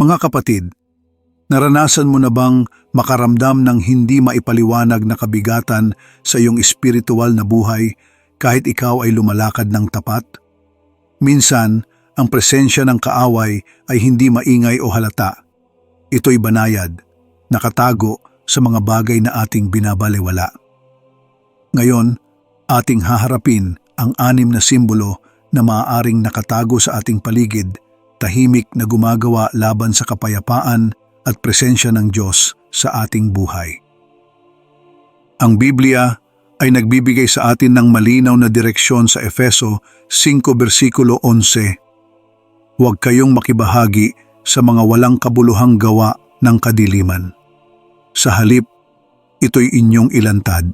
Mga kapatid, naranasan mo na bang makaramdam ng hindi maipaliwanag na kabigatan sa iyong espiritual na buhay kahit ikaw ay lumalakad ng tapat? Minsan, ang presensya ng kaaway ay hindi maingay o halata. Ito'y banayad, nakatago sa mga bagay na ating binabaliwala. Ngayon, ating haharapin ang anim na simbolo na maaaring nakatago sa ating paligid, tahimik na gumagawa laban sa kapayapaan at presensya ng Diyos sa ating buhay. Ang Biblia ay nagbibigay sa atin ng malinaw na direksyon sa Efeso 5 versikulo 11. Huwag kayong makibahagi sa mga walang kabuluhang gawa ng kadiliman. Sa halip, ito'y inyong ilantad.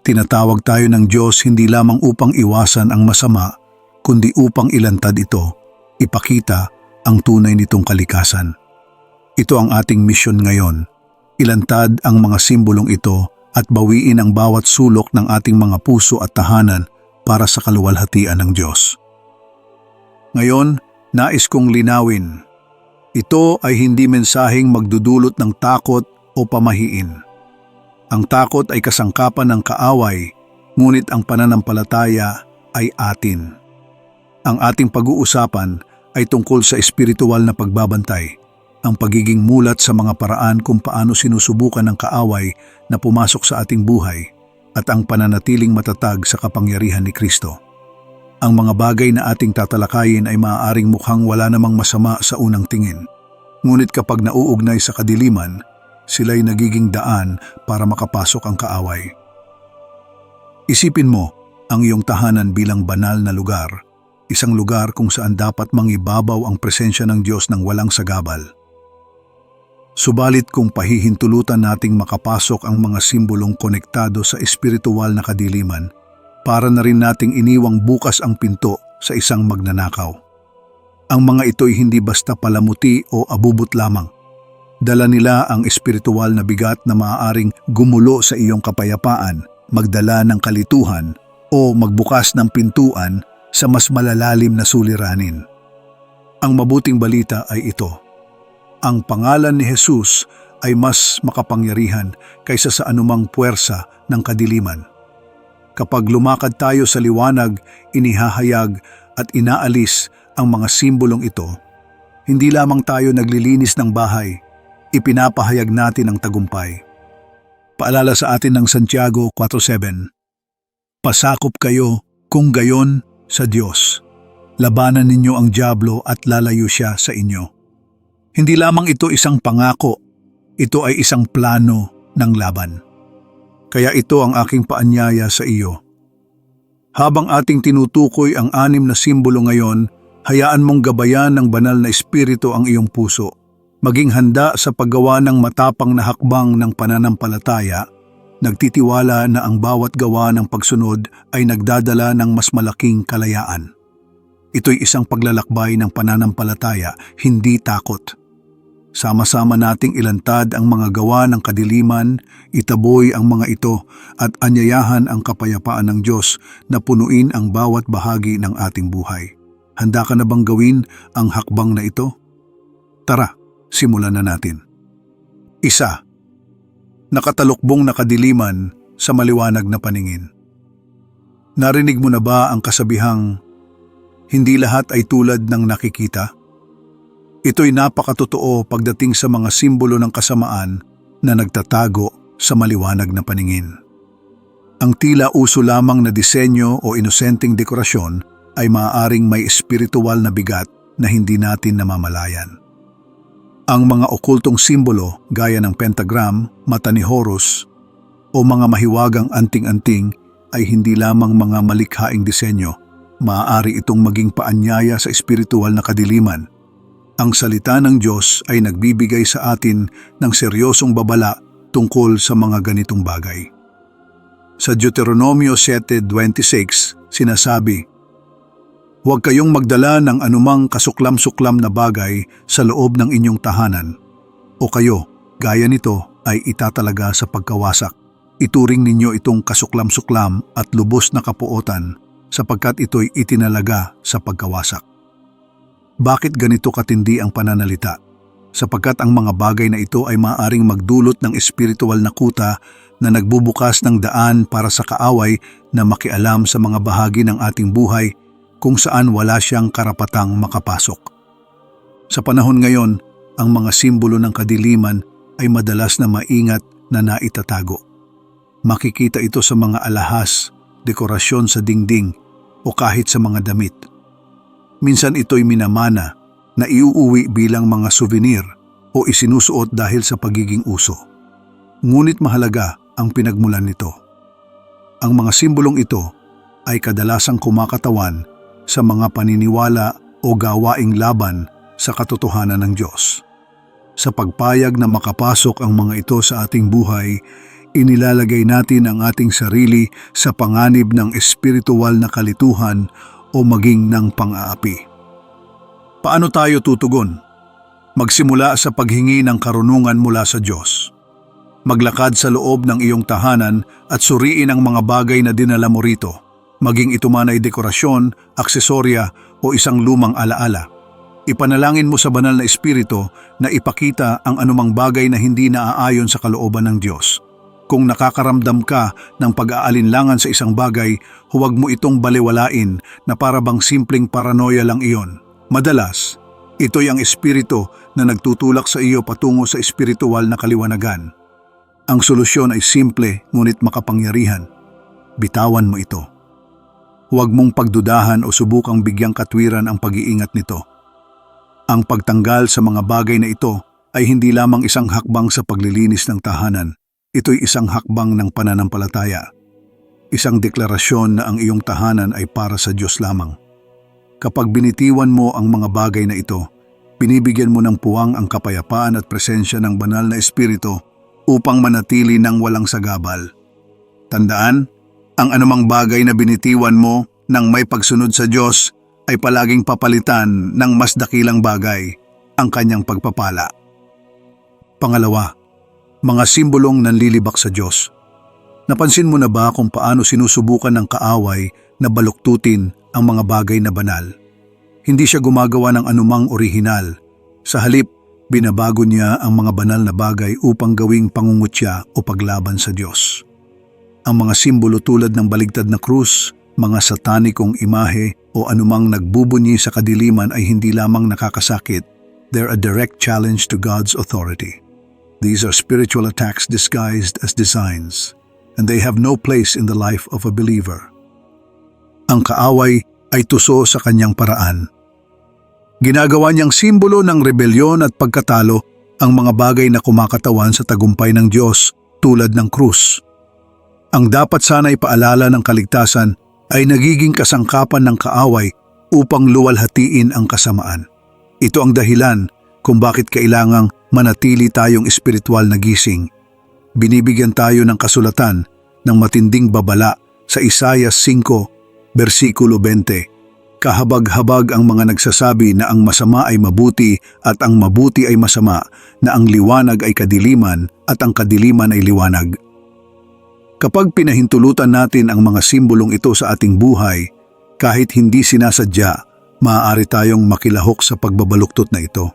Tinatawag tayo ng Diyos hindi lamang upang iwasan ang masama, kundi upang ilantad ito, ipakita ang tunay nitong kalikasan. Ito ang ating misyon ngayon. Ilantad ang mga simbolong ito at bawiin ang bawat sulok ng ating mga puso at tahanan para sa kaluwalhatian ng Diyos. Ngayon, nais kong linawin. Ito ay hindi mensaheng magdudulot ng takot o pamahiin. Ang takot ay kasangkapan ng kaaway, ngunit ang pananampalataya ay atin. Ang ating pag-uusapan ay tungkol sa espiritual na pagbabantay, ang pagiging mulat sa mga paraan kung paano sinusubukan ng kaaway na pumasok sa ating buhay at ang pananatiling matatag sa kapangyarihan ni Kristo. Ang mga bagay na ating tatalakayin ay maaaring mukhang wala namang masama sa unang tingin. Ngunit kapag nauugnay sa kadiliman, sila'y nagiging daan para makapasok ang kaaway. Isipin mo ang iyong tahanan bilang banal na lugar, isang lugar kung saan dapat mangibabaw ang presensya ng Diyos ng walang sagabal. Subalit kung pahihintulutan nating makapasok ang mga simbolong konektado sa espiritual na kadiliman, para na rin nating iniwang bukas ang pinto sa isang magnanakaw. Ang mga ito'y hindi basta palamuti o abubot lamang. Dala nila ang espiritual na bigat na maaaring gumulo sa iyong kapayapaan, magdala ng kalituhan, o magbukas ng pintuan sa mas malalalim na suliranin. Ang mabuting balita ay ito. Ang pangalan ni Jesus ay mas makapangyarihan kaysa sa anumang puwersa ng kadiliman. Kapag lumakad tayo sa liwanag, inihahayag at inaalis ang mga simbolong ito, hindi lamang tayo naglilinis ng bahay, ipinapahayag natin ang tagumpay. Paalala sa atin ng Santiago 4.7 Pasakop kayo kung gayon sa Diyos. Labanan ninyo ang Diablo at lalayo siya sa inyo. Hindi lamang ito isang pangako, ito ay isang plano ng laban. Kaya ito ang aking paanyaya sa iyo. Habang ating tinutukoy ang anim na simbolo ngayon, hayaan mong gabayan ng banal na espiritu ang iyong puso. Maging handa sa paggawa ng matapang na hakbang ng pananampalataya, nagtitiwala na ang bawat gawa ng pagsunod ay nagdadala ng mas malaking kalayaan. Ito'y isang paglalakbay ng pananampalataya, hindi takot. Sama-sama nating ilantad ang mga gawa ng kadiliman, itaboy ang mga ito at anyayahan ang kapayapaan ng Diyos na punuin ang bawat bahagi ng ating buhay. Handa ka na bang gawin ang hakbang na ito? Tara, simulan na natin. Isa, nakatalukbong na kadiliman sa maliwanag na paningin. Narinig mo na ba ang kasabihang, hindi lahat ay tulad ng nakikita? Ito'y napakatotoo pagdating sa mga simbolo ng kasamaan na nagtatago sa maliwanag na paningin. Ang tila uso lamang na disenyo o inosenteng dekorasyon ay maaaring may espiritual na bigat na hindi natin namamalayan. Ang mga okultong simbolo gaya ng pentagram, mata ni Horus, o mga mahiwagang anting-anting ay hindi lamang mga malikhaing disenyo, maaari itong maging paanyaya sa espiritual na kadiliman ang salita ng Diyos ay nagbibigay sa atin ng seryosong babala tungkol sa mga ganitong bagay. Sa Deuteronomio 7.26, sinasabi, Huwag kayong magdala ng anumang kasuklam-suklam na bagay sa loob ng inyong tahanan, o kayo, gaya nito, ay itatalaga sa pagkawasak. Ituring ninyo itong kasuklam-suklam at lubos na kapuotan sapagkat ito'y itinalaga sa pagkawasak. Bakit ganito katindi ang pananalita? sapagkat ang mga bagay na ito ay maaaring magdulot ng espiritual na kuta na nagbubukas ng daan para sa kaaway na makialam sa mga bahagi ng ating buhay kung saan wala siyang karapatang makapasok. Sa panahon ngayon, ang mga simbolo ng kadiliman ay madalas na maingat na naitatago. Makikita ito sa mga alahas, dekorasyon sa dingding o kahit sa mga damit. Minsan ito'y minamana na iuuwi bilang mga souvenir o isinusuot dahil sa pagiging uso. Ngunit mahalaga ang pinagmulan nito. Ang mga simbolong ito ay kadalasang kumakatawan sa mga paniniwala o gawaing laban sa katotohanan ng Diyos. Sa pagpayag na makapasok ang mga ito sa ating buhay, inilalagay natin ang ating sarili sa panganib ng espiritual na kalituhan o maging ng pang-aapi. Paano tayo tutugon? Magsimula sa paghingi ng karunungan mula sa Diyos. Maglakad sa loob ng iyong tahanan at suriin ang mga bagay na dinala mo rito, maging ito man ay dekorasyon, aksesorya o isang lumang alaala. Ipanalangin mo sa banal na espiritu na ipakita ang anumang bagay na hindi naaayon sa kalooban ng Diyos. Kung nakakaramdam ka ng pag-aalinlangan sa isang bagay, huwag mo itong baliwalain na para bang simpleng paranoia lang iyon. Madalas, ito'y ang espiritu na nagtutulak sa iyo patungo sa espiritual na kaliwanagan. Ang solusyon ay simple ngunit makapangyarihan. Bitawan mo ito. Huwag mong pagdudahan o subukang bigyang katwiran ang pag-iingat nito. Ang pagtanggal sa mga bagay na ito ay hindi lamang isang hakbang sa paglilinis ng tahanan. Ito'y isang hakbang ng pananampalataya. Isang deklarasyon na ang iyong tahanan ay para sa Diyos lamang. Kapag binitiwan mo ang mga bagay na ito, binibigyan mo ng puwang ang kapayapaan at presensya ng banal na espiritu upang manatili ng walang sagabal. Tandaan, ang anumang bagay na binitiwan mo nang may pagsunod sa Diyos ay palaging papalitan ng mas dakilang bagay, ang kanyang pagpapala. Pangalawa, mga simbolong nanlilibak sa Diyos. Napansin mo na ba kung paano sinusubukan ng kaaway na baluktutin ang mga bagay na banal? Hindi siya gumagawa ng anumang orihinal. Sa halip, binabago niya ang mga banal na bagay upang gawing pangungutya o paglaban sa Diyos. Ang mga simbolo tulad ng baligtad na krus, mga satanikong imahe o anumang nagbubunyi sa kadiliman ay hindi lamang nakakasakit, they're a direct challenge to God's authority. These are spiritual attacks disguised as designs, and they have no place in the life of a believer. Ang kaaway ay tuso sa kanyang paraan. Ginagawa niyang simbolo ng rebelyon at pagkatalo ang mga bagay na kumakatawan sa tagumpay ng Diyos tulad ng krus. Ang dapat sana'y paalala ng kaligtasan ay nagiging kasangkapan ng kaaway upang luwalhatiin ang kasamaan. Ito ang dahilan kung bakit kailangang manatili tayong espiritual na gising. Binibigyan tayo ng kasulatan ng matinding babala sa Isaiah 5, versikulo 20. Kahabag-habag ang mga nagsasabi na ang masama ay mabuti at ang mabuti ay masama, na ang liwanag ay kadiliman at ang kadiliman ay liwanag. Kapag pinahintulutan natin ang mga simbolong ito sa ating buhay, kahit hindi sinasadya, maaari tayong makilahok sa pagbabaluktot na ito.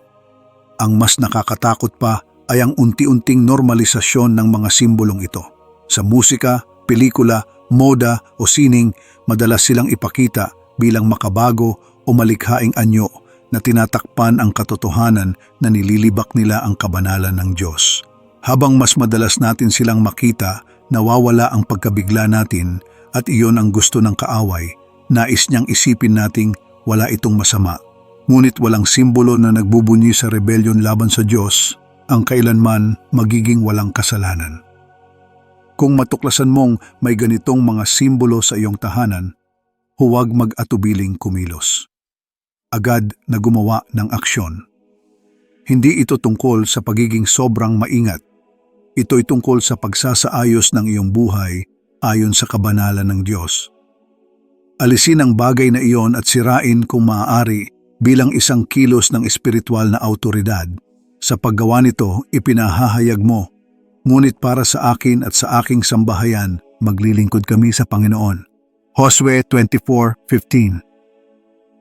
Ang mas nakakatakot pa ay ang unti-unting normalisasyon ng mga simbolong ito. Sa musika, pelikula, moda o sining, madalas silang ipakita bilang makabago o malikhaing anyo na tinatakpan ang katotohanan na nililibak nila ang kabanalan ng Diyos. Habang mas madalas natin silang makita, nawawala ang pagkabigla natin at iyon ang gusto ng kaaway. Nais niyang isipin nating wala itong masama. Ngunit walang simbolo na nagbubunyi sa rebellion laban sa Diyos ang kailanman magiging walang kasalanan. Kung matuklasan mong may ganitong mga simbolo sa iyong tahanan, huwag mag-atubiling kumilos. Agad na gumawa ng aksyon. Hindi ito tungkol sa pagiging sobrang maingat. Ito'y tungkol sa pagsasaayos ng iyong buhay ayon sa kabanalan ng Diyos. Alisin ang bagay na iyon at sirain kung maaari bilang isang kilos ng espiritual na autoridad. Sa paggawa nito, ipinahahayag mo, ngunit para sa akin at sa aking sambahayan, maglilingkod kami sa Panginoon. Josue 24.15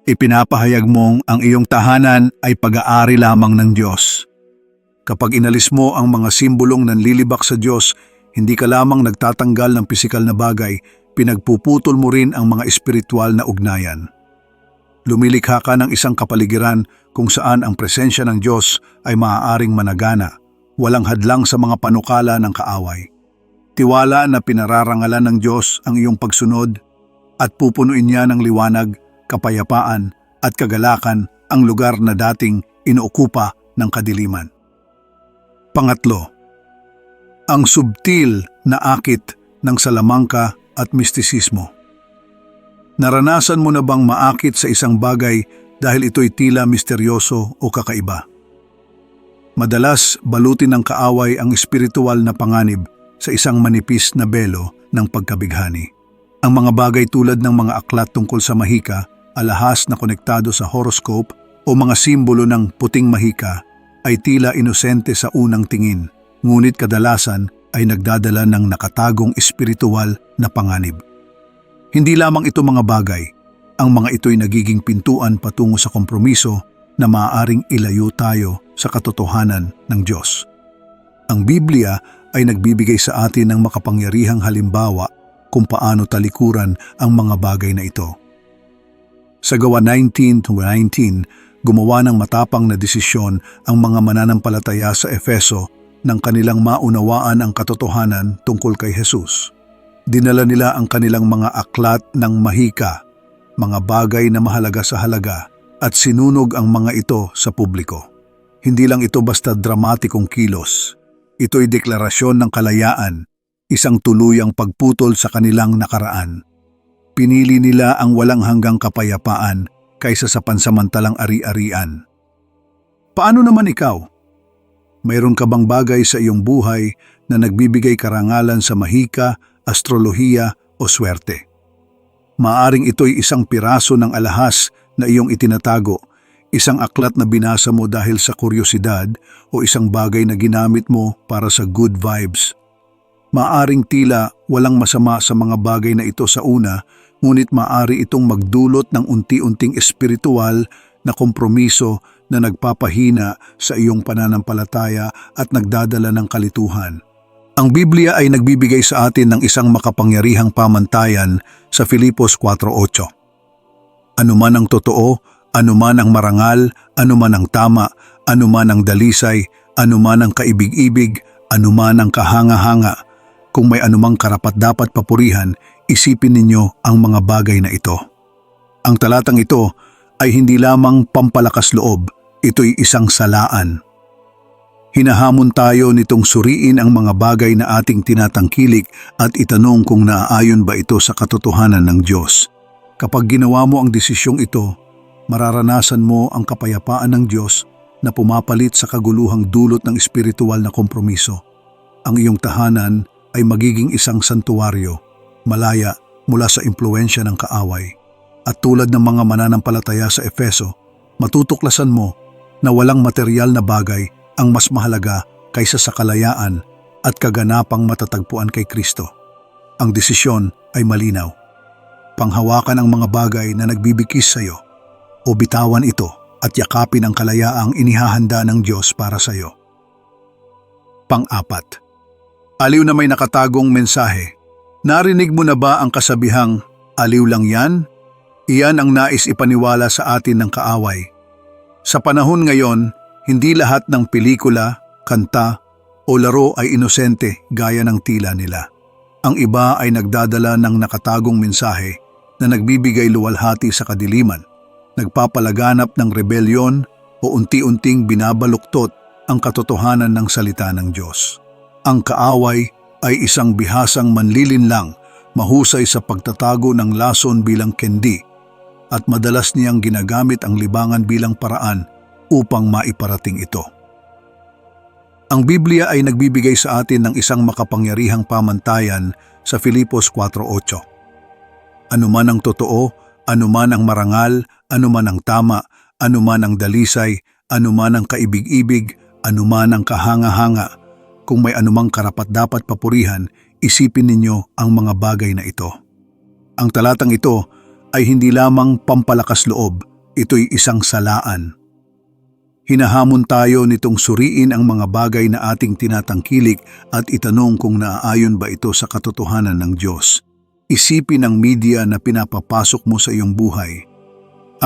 Ipinapahayag mong ang iyong tahanan ay pag-aari lamang ng Diyos. Kapag inalis mo ang mga simbolong nanlilibak sa Diyos, hindi ka lamang nagtatanggal ng pisikal na bagay, pinagpuputol mo rin ang mga espiritual na ugnayan. Lumilikha ka ng isang kapaligiran kung saan ang presensya ng Diyos ay maaaring managana, walang hadlang sa mga panukala ng kaaway. Tiwala na pinararangalan ng Diyos ang iyong pagsunod at pupunuin niya ng liwanag, kapayapaan at kagalakan ang lugar na dating inuukupa ng kadiliman. Pangatlo, ang subtil na akit ng salamangka at mistisismo. Naranasan mo na bang maakit sa isang bagay dahil ito'y tila misteryoso o kakaiba? Madalas balutin ng kaaway ang espiritual na panganib sa isang manipis na belo ng pagkabighani. Ang mga bagay tulad ng mga aklat tungkol sa mahika, alahas na konektado sa horoscope o mga simbolo ng puting mahika ay tila inosente sa unang tingin, ngunit kadalasan ay nagdadala ng nakatagong espiritual na panganib. Hindi lamang ito mga bagay, ang mga ito'y nagiging pintuan patungo sa kompromiso na maaaring ilayo tayo sa katotohanan ng Diyos. Ang Biblia ay nagbibigay sa atin ng makapangyarihang halimbawa kung paano talikuran ang mga bagay na ito. Sa gawa 19 to 19, gumawa ng matapang na desisyon ang mga mananampalataya sa Efeso nang kanilang maunawaan ang katotohanan tungkol kay Jesus. Dinala nila ang kanilang mga aklat ng mahika, mga bagay na mahalaga sa halaga, at sinunog ang mga ito sa publiko. Hindi lang ito basta dramatikong kilos. Ito'y deklarasyon ng kalayaan, isang tuluyang pagputol sa kanilang nakaraan. Pinili nila ang walang hanggang kapayapaan kaysa sa pansamantalang ari-arian. Paano naman ikaw? Mayroon ka bang bagay sa iyong buhay na nagbibigay karangalan sa mahika, astrolohiya o swerte? Maaring ito'y isang piraso ng alahas na iyong itinatago, isang aklat na binasa mo dahil sa kuryosidad o isang bagay na ginamit mo para sa good vibes. Maaring tila walang masama sa mga bagay na ito sa una, ngunit maari itong magdulot ng unti-unting espiritual na kompromiso na nagpapahina sa iyong pananampalataya at nagdadala ng kalituhan. Ang Biblia ay nagbibigay sa atin ng isang makapangyarihang pamantayan sa Filipos 4.8. Ano man ang totoo, ano man ang marangal, ano man ang tama, ano man ang dalisay, ano man ang kaibig-ibig, ano man ang kahanga-hanga, kung may anumang karapat dapat papurihan, isipin ninyo ang mga bagay na ito. Ang talatang ito ay hindi lamang pampalakas loob, ito'y isang salaan. Hinahamon tayo nitong suriin ang mga bagay na ating tinatangkilik at itanong kung naaayon ba ito sa katotohanan ng Diyos. Kapag ginawa mo ang desisyong ito, mararanasan mo ang kapayapaan ng Diyos na pumapalit sa kaguluhang dulot ng espiritual na kompromiso. Ang iyong tahanan ay magiging isang santuwaryo, malaya mula sa impluensya ng kaaway. At tulad ng mga mananampalataya sa Efeso, matutuklasan mo na walang material na bagay ang mas mahalaga kaysa sa kalayaan at kaganapang matatagpuan kay Kristo. Ang desisyon ay malinaw. Panghawakan ang mga bagay na nagbibigkis sa iyo o bitawan ito at yakapin ang kalayaang inihahanda ng Diyos para sa iyo. Pang-apat, Aliw na may nakatagong mensahe. Narinig mo na ba ang kasabihang, aliw lang yan? Iyan ang nais ipaniwala sa atin ng kaaway. Sa panahon ngayon, hindi lahat ng pelikula, kanta, o laro ay inosente gaya ng tila nila. Ang iba ay nagdadala ng nakatagong mensahe na nagbibigay luwalhati sa kadiliman, nagpapalaganap ng rebelyon o unti-unting binabaluktot ang katotohanan ng salita ng Diyos. Ang kaaway ay isang bihasang manlilinlang, mahusay sa pagtatago ng lason bilang kendi at madalas niyang ginagamit ang libangan bilang paraan upang maiparating ito. Ang Biblia ay nagbibigay sa atin ng isang makapangyarihang pamantayan sa Filipos 4.8. Ano man ang totoo, ano man ang marangal, ano man ang tama, ano man ang dalisay, ano man ang kaibig-ibig, ano man ang kahanga-hanga, kung may anumang karapat-dapat papurihan, isipin ninyo ang mga bagay na ito. Ang talatang ito ay hindi lamang pampalakas loob, ito'y isang salaan. Hinahamon tayo nitong suriin ang mga bagay na ating tinatangkilik at itanong kung naaayon ba ito sa katotohanan ng Diyos. Isipin ang media na pinapapasok mo sa iyong buhay.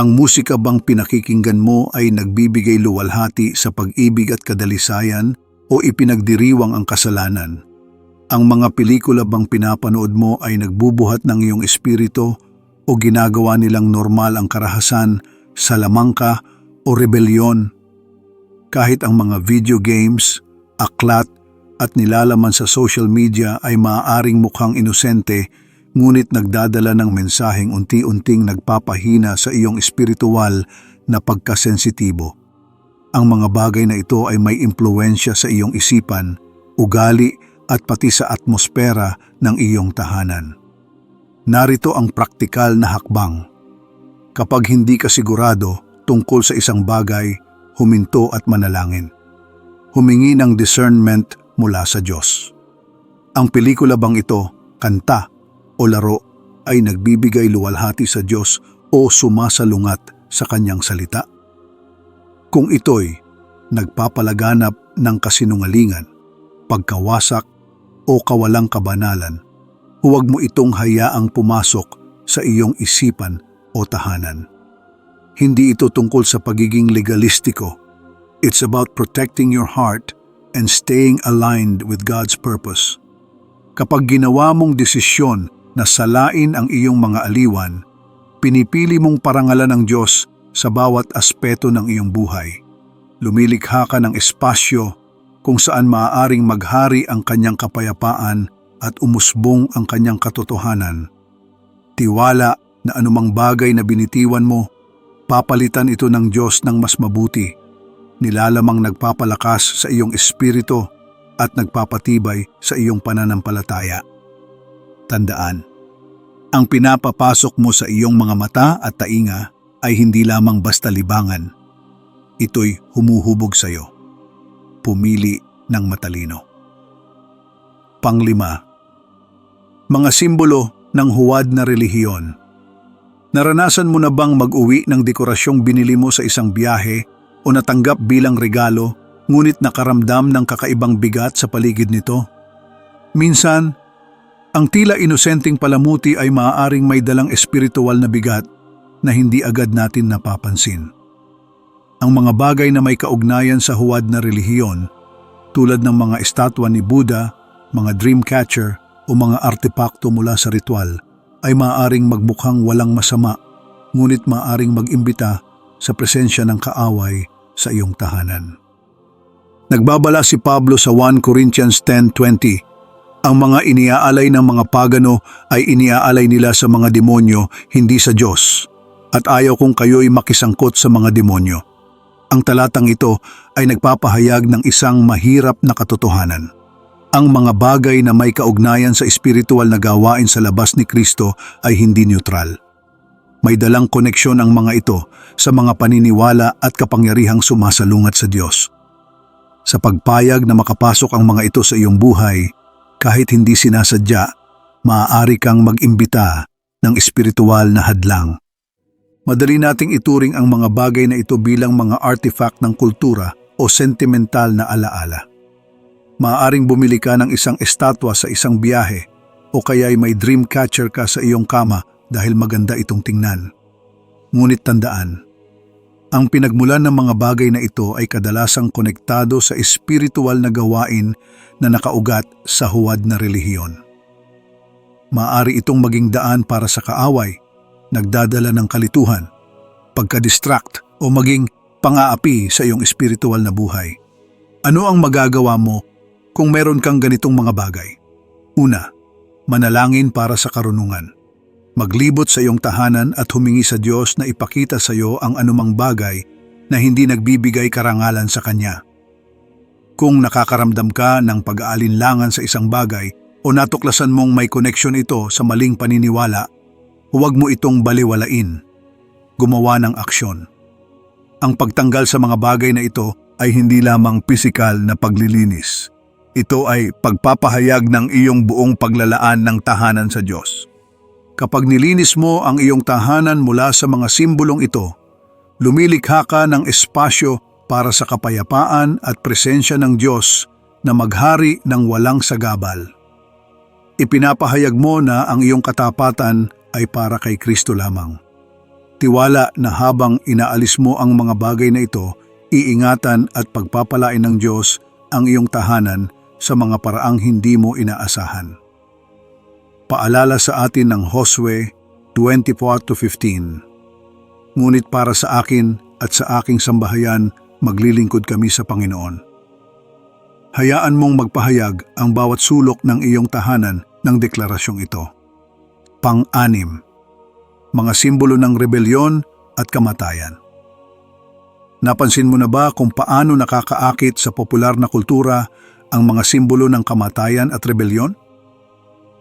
Ang musika bang pinakikinggan mo ay nagbibigay luwalhati sa pag-ibig at kadalisayan o ipinagdiriwang ang kasalanan? Ang mga pelikula bang pinapanood mo ay nagbubuhat ng iyong espiritu o ginagawa nilang normal ang karahasan, salamangka o rebelyon? Kahit ang mga video games, aklat at nilalaman sa social media ay maaaring mukhang inosente ngunit nagdadala ng mensaheng unti-unting nagpapahina sa iyong espiritual na pagkasensitibo. Ang mga bagay na ito ay may impluensya sa iyong isipan, ugali at pati sa atmosfera ng iyong tahanan. Narito ang praktikal na hakbang. Kapag hindi ka sigurado tungkol sa isang bagay, huminto at manalangin. Humingi ng discernment mula sa Diyos. Ang pelikula bang ito, kanta o laro ay nagbibigay luwalhati sa Diyos o sumasalungat sa kanyang salita? Kung ito'y nagpapalaganap ng kasinungalingan, pagkawasak o kawalang kabanalan, huwag mo itong hayaang pumasok sa iyong isipan o tahanan. Hindi ito tungkol sa pagiging legalistiko. It's about protecting your heart and staying aligned with God's purpose. Kapag ginawa mong desisyon na salain ang iyong mga aliwan, pinipili mong parangalan ng Diyos sa bawat aspeto ng iyong buhay. Lumilikha ka ng espasyo kung saan maaaring maghari ang kanyang kapayapaan at umusbong ang kanyang katotohanan. Tiwala na anumang bagay na binitiwan mo Papalitan ito ng Diyos ng mas mabuti, nilalamang nagpapalakas sa iyong espiritu at nagpapatibay sa iyong pananampalataya. Tandaan, ang pinapapasok mo sa iyong mga mata at tainga ay hindi lamang basta libangan. Ito'y humuhubog sa iyo. Pumili ng matalino. Panglima, mga simbolo ng huwad na relihiyon Naranasan mo na bang mag-uwi ng dekorasyong binili mo sa isang biyahe o natanggap bilang regalo ngunit nakaramdam ng kakaibang bigat sa paligid nito? Minsan, ang tila inosenteng palamuti ay maaaring may dalang espiritual na bigat na hindi agad natin napapansin. Ang mga bagay na may kaugnayan sa huwad na relihiyon, tulad ng mga estatwa ni Buddha, mga dream catcher o mga artepakto mula sa ritual, ay maaaring magmukhang walang masama, ngunit maaaring mag-imbita sa presensya ng kaaway sa iyong tahanan. Nagbabala si Pablo sa 1 Corinthians 10.20, Ang mga iniaalay ng mga pagano ay iniaalay nila sa mga demonyo, hindi sa Diyos, at ayaw kong kayo'y makisangkot sa mga demonyo. Ang talatang ito ay nagpapahayag ng isang mahirap na katotohanan ang mga bagay na may kaugnayan sa espiritual na gawain sa labas ni Kristo ay hindi neutral. May dalang koneksyon ang mga ito sa mga paniniwala at kapangyarihang sumasalungat sa Diyos. Sa pagpayag na makapasok ang mga ito sa iyong buhay, kahit hindi sinasadya, maaari kang mag-imbita ng espiritual na hadlang. Madali nating ituring ang mga bagay na ito bilang mga artifact ng kultura o sentimental na alaala. Maaaring bumili ka ng isang estatwa sa isang biyahe o kaya'y may dream catcher ka sa iyong kama dahil maganda itong tingnan. Ngunit tandaan, ang pinagmulan ng mga bagay na ito ay kadalasang konektado sa espiritual na gawain na nakaugat sa huwad na relihiyon. Maari itong maging daan para sa kaaway, nagdadala ng kalituhan, pagka-distract o maging pangaapi sa iyong espiritual na buhay. Ano ang magagawa mo kung meron kang ganitong mga bagay. Una, manalangin para sa karunungan. Maglibot sa iyong tahanan at humingi sa Diyos na ipakita sa iyo ang anumang bagay na hindi nagbibigay karangalan sa Kanya. Kung nakakaramdam ka ng pag-aalinlangan sa isang bagay o natuklasan mong may koneksyon ito sa maling paniniwala, huwag mo itong baliwalain. Gumawa ng aksyon. Ang pagtanggal sa mga bagay na ito ay hindi lamang pisikal na paglilinis ito ay pagpapahayag ng iyong buong paglalaan ng tahanan sa Diyos. Kapag nilinis mo ang iyong tahanan mula sa mga simbolong ito, lumilikha ka ng espasyo para sa kapayapaan at presensya ng Diyos na maghari ng walang sagabal. Ipinapahayag mo na ang iyong katapatan ay para kay Kristo lamang. Tiwala na habang inaalis mo ang mga bagay na ito, iingatan at pagpapalain ng Diyos ang iyong tahanan sa mga paraang hindi mo inaasahan. Paalala sa atin ng Josue 24-15 Ngunit para sa akin at sa aking sambahayan, maglilingkod kami sa Panginoon. Hayaan mong magpahayag ang bawat sulok ng iyong tahanan ng deklarasyong ito. Pang-anim, mga simbolo ng rebelyon at kamatayan. Napansin mo na ba kung paano nakakaakit sa popular na kultura ang mga simbolo ng kamatayan at rebelyon?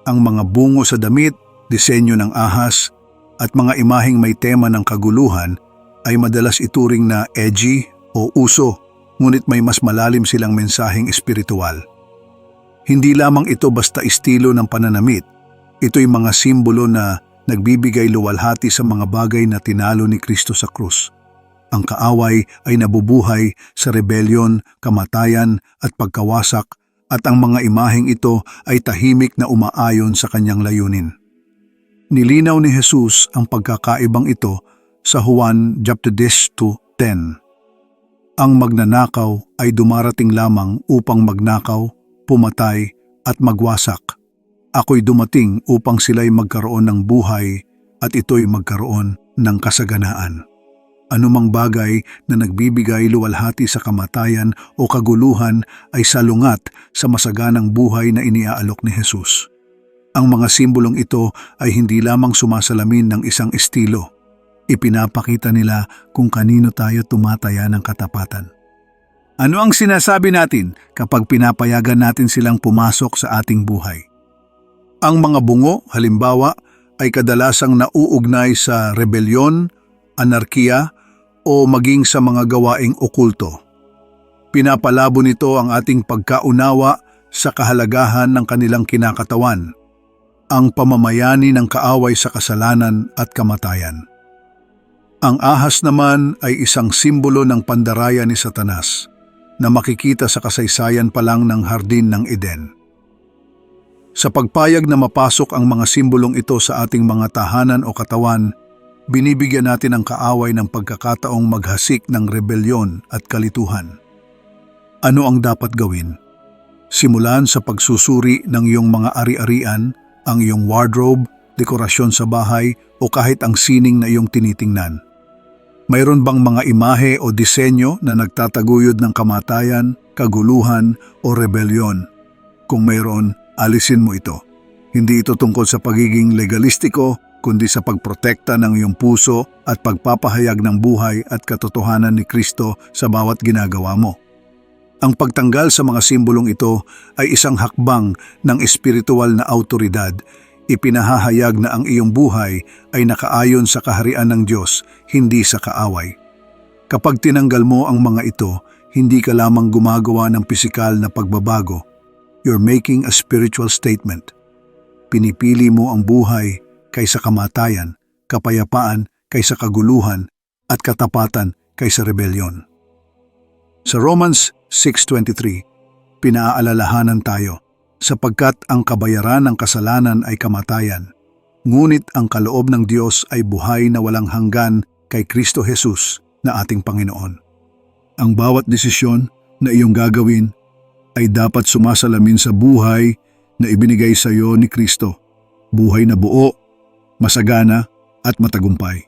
Ang mga bungo sa damit, disenyo ng ahas, at mga imaheng may tema ng kaguluhan ay madalas ituring na edgy o uso, ngunit may mas malalim silang mensaheng espiritual. Hindi lamang ito basta estilo ng pananamit, ito'y mga simbolo na nagbibigay luwalhati sa mga bagay na tinalo ni Kristo sa krus. Ang kaaway ay nabubuhay sa rebelyon, kamatayan at pagkawasak at ang mga imaheng ito ay tahimik na umaayon sa kanyang layunin. Nilinaw ni Jesus ang pagkakaibang ito sa Juan chapter 10. Ang magnanakaw ay dumarating lamang upang magnakaw, pumatay at magwasak. Ako'y dumating upang sila'y magkaroon ng buhay at ito'y magkaroon ng kasaganaan. Anumang bagay na nagbibigay luwalhati sa kamatayan o kaguluhan ay salungat sa masaganang buhay na iniaalok ni Jesus. Ang mga simbolong ito ay hindi lamang sumasalamin ng isang estilo. Ipinapakita nila kung kanino tayo tumataya ng katapatan. Ano ang sinasabi natin kapag pinapayagan natin silang pumasok sa ating buhay? Ang mga bungo, halimbawa, ay kadalasang nauugnay sa rebelyon, anarkiya, o maging sa mga gawaing okulto. Pinapalabo nito ang ating pagkaunawa sa kahalagahan ng kanilang kinakatawan, ang pamamayani ng kaaway sa kasalanan at kamatayan. Ang ahas naman ay isang simbolo ng pandaraya ni Satanas na makikita sa kasaysayan pa lang ng hardin ng Eden. Sa pagpayag na mapasok ang mga simbolong ito sa ating mga tahanan o katawan, binibigyan natin ang kaaway ng pagkakataong maghasik ng rebelyon at kalituhan. Ano ang dapat gawin? Simulan sa pagsusuri ng iyong mga ari-arian, ang iyong wardrobe, dekorasyon sa bahay o kahit ang sining na iyong tinitingnan. Mayroon bang mga imahe o disenyo na nagtataguyod ng kamatayan, kaguluhan o rebelyon? Kung mayroon, alisin mo ito. Hindi ito tungkol sa pagiging legalistiko kundi sa pagprotekta ng iyong puso at pagpapahayag ng buhay at katotohanan ni Kristo sa bawat ginagawa mo. Ang pagtanggal sa mga simbolong ito ay isang hakbang ng espiritual na autoridad. Ipinahahayag na ang iyong buhay ay nakaayon sa kaharian ng Diyos, hindi sa kaaway. Kapag tinanggal mo ang mga ito, hindi ka lamang gumagawa ng pisikal na pagbabago. You're making a spiritual statement. Pinipili mo ang buhay kaysa kamatayan, kapayapaan kaysa kaguluhan, at katapatan kaysa rebelyon. Sa Romans 6.23, pinaaalalahanan tayo sapagkat ang kabayaran ng kasalanan ay kamatayan, ngunit ang kaloob ng Diyos ay buhay na walang hanggan kay Kristo Jesus na ating Panginoon. Ang bawat desisyon na iyong gagawin ay dapat sumasalamin sa buhay na ibinigay sa iyo ni Kristo, buhay na buo masagana at matagumpay.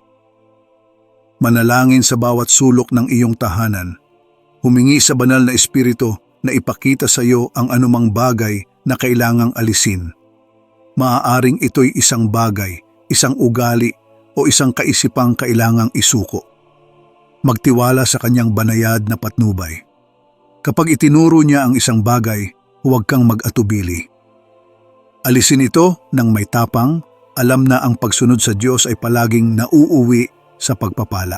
Manalangin sa bawat sulok ng iyong tahanan. Humingi sa banal na espiritu na ipakita sa iyo ang anumang bagay na kailangang alisin. Maaaring ito'y isang bagay, isang ugali o isang kaisipang kailangang isuko. Magtiwala sa kanyang banayad na patnubay. Kapag itinuro niya ang isang bagay, huwag kang mag-atubili. Alisin ito ng may tapang alam na ang pagsunod sa Diyos ay palaging nauuwi sa pagpapala.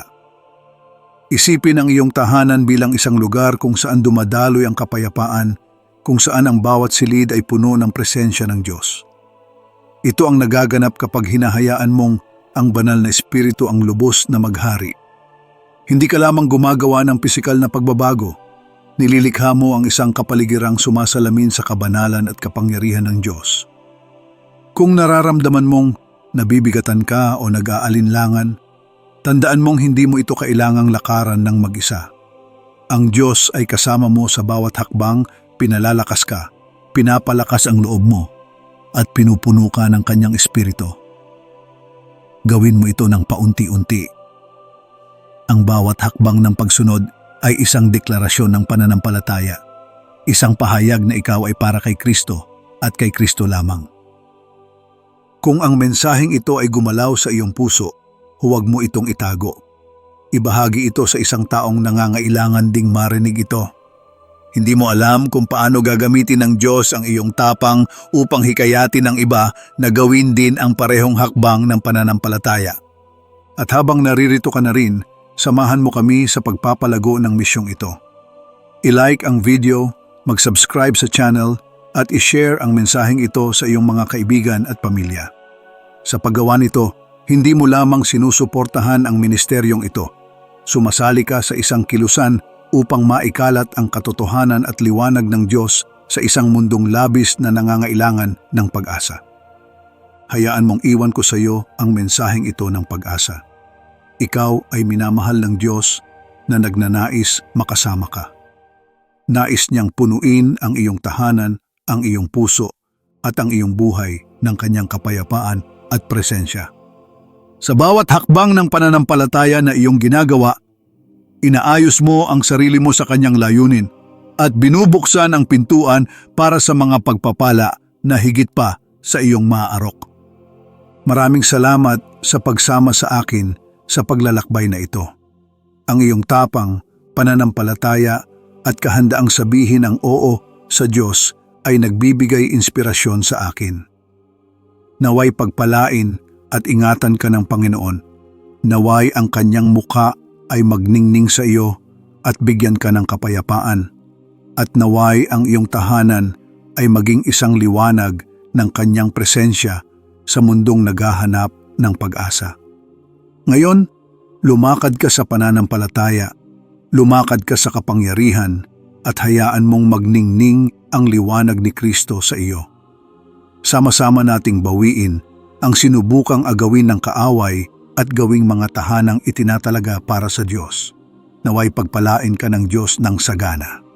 Isipin ang iyong tahanan bilang isang lugar kung saan dumadaloy ang kapayapaan, kung saan ang bawat silid ay puno ng presensya ng Diyos. Ito ang nagaganap kapag hinahayaan mong ang banal na espiritu ang lubos na maghari. Hindi ka lamang gumagawa ng pisikal na pagbabago. Nililikha mo ang isang kapaligirang sumasalamin sa kabanalan at kapangyarihan ng Diyos. Kung nararamdaman mong nabibigatan ka o nag-aalinlangan, tandaan mong hindi mo ito kailangang lakaran ng mag-isa. Ang Diyos ay kasama mo sa bawat hakbang, pinalalakas ka, pinapalakas ang loob mo, at pinupuno ka ng kanyang espiritu. Gawin mo ito ng paunti-unti. Ang bawat hakbang ng pagsunod ay isang deklarasyon ng pananampalataya, isang pahayag na ikaw ay para kay Kristo at kay Kristo lamang. Kung ang mensaheng ito ay gumalaw sa iyong puso, huwag mo itong itago. Ibahagi ito sa isang taong nangangailangan ding marinig ito. Hindi mo alam kung paano gagamitin ng Diyos ang iyong tapang upang hikayatin ng iba na gawin din ang parehong hakbang ng pananampalataya. At habang naririto ka na rin, samahan mo kami sa pagpapalago ng misyong ito. I-like ang video, mag-subscribe sa channel at i-share ang mensaheng ito sa iyong mga kaibigan at pamilya. Sa paggawa nito, hindi mo lamang sinusuportahan ang ministeryong ito. Sumasali ka sa isang kilusan upang maikalat ang katotohanan at liwanag ng Diyos sa isang mundong labis na nangangailangan ng pag-asa. Hayaan mong iwan ko sa iyo ang mensaheng ito ng pag-asa. Ikaw ay minamahal ng Diyos na nagnanais makasama ka. Nais niyang punuin ang iyong tahanan, ang iyong puso at ang iyong buhay ng kanyang kapayapaan at presensya. Sa bawat hakbang ng pananampalataya na iyong ginagawa, inaayos mo ang sarili mo sa kanyang layunin at binubuksan ang pintuan para sa mga pagpapala na higit pa sa iyong maaarok. Maraming salamat sa pagsama sa akin sa paglalakbay na ito. Ang iyong tapang, pananampalataya at kahandaang sabihin ang oo sa Diyos ay nagbibigay inspirasyon sa akin. Naway pagpalain at ingatan ka ng Panginoon. Naway ang kanyang muka ay magningning sa iyo at bigyan ka ng kapayapaan. At naway ang iyong tahanan ay maging isang liwanag ng kanyang presensya sa mundong naghahanap ng pag-asa. Ngayon, lumakad ka sa pananampalataya, lumakad ka sa kapangyarihan at hayaan mong magningning ang liwanag ni Kristo sa iyo. Sama-sama nating bawiin ang sinubukang agawin ng kaaway at gawing mga tahanang itinatalaga para sa Diyos. Naway pagpalain ka ng Diyos ng sagana.